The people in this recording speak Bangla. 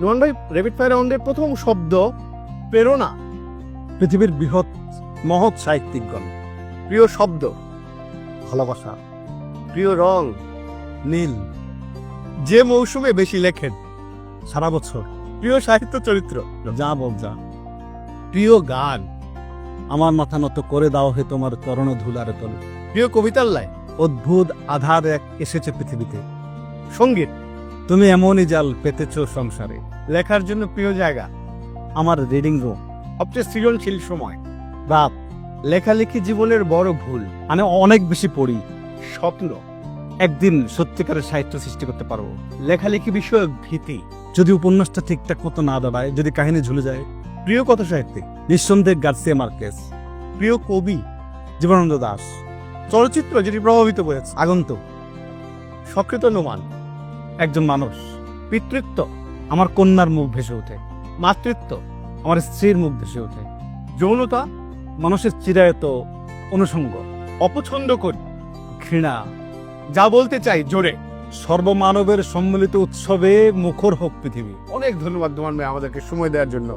নোমান ভাই রেপিড ফায়ার রাউন্ডের প্রথম শব্দ প্রেরণা। পৃথিবীর বৃহৎ, মহৎ সাহিত্যিকগণ, প্রিয় শব্দ, ভালোবাসা, প্রিয় রং, নীল, যে মৌসুমে বেশি লেখেন, সারা বছর। প্রিয় সাহিত্য চরিত্র, যা বল যা। প্রিয় গান, আমার মাথা নত করে দাও হে তোমার চরণ ধুলারে তলে। প্রিয় কবিতার লাইন অদ্ভুত আধার এক এসেছে পৃথিবীতে। সংগীত তুমি এমনই জাল পেতেছ সংসারে। লেখার জন্য প্রিয় জায়গা, আমার রিডিং রুম সবচেয়ে সৃজনশীল সময়। রাত লেখালেখি জীবনের বড় ভুল। আমি অনেক বেশি পড়ি। স্বপ্ন, একদিন সত্যিকারের সাহিত্য সৃষ্টি করতে পারব। লেখালেখি বিষয়ক ভীতি, যদি উপন্যাসটা ঠিকঠাক মতো না দাঁড়ায়, যদি কাহিনী ঝুলে যায়। প্রিয় কথা সাহিত্যিক? নিঃসন্দেহ গার্সিয়া মার্কেস। প্রিয় কবি, জীবনানন্দ দাস। চলচ্চিত্র যেটি প্রভাবিত করেছে, আগন্তুক। সক্রিয় নোমান একজন মানুষ। পিতৃত্ব আমার কন্যার মুখ ভেসে ওঠে। মাতৃত্ব আমার স্ত্রীর মুখ ভেসে ওঠে। যৌনতা মানুষের চিরায়ত অনুষঙ্গ। অপছন্দ করি, ঘৃণা। যা বলতে চাই, জোরে। সর্বমানবের সম্মিলিত উৎসবে মুখর হোক পৃথিবী। অনেক ধন্যবাদ নোমান ভাই, আমাদেরকে সময় দেওয়ার জন্য।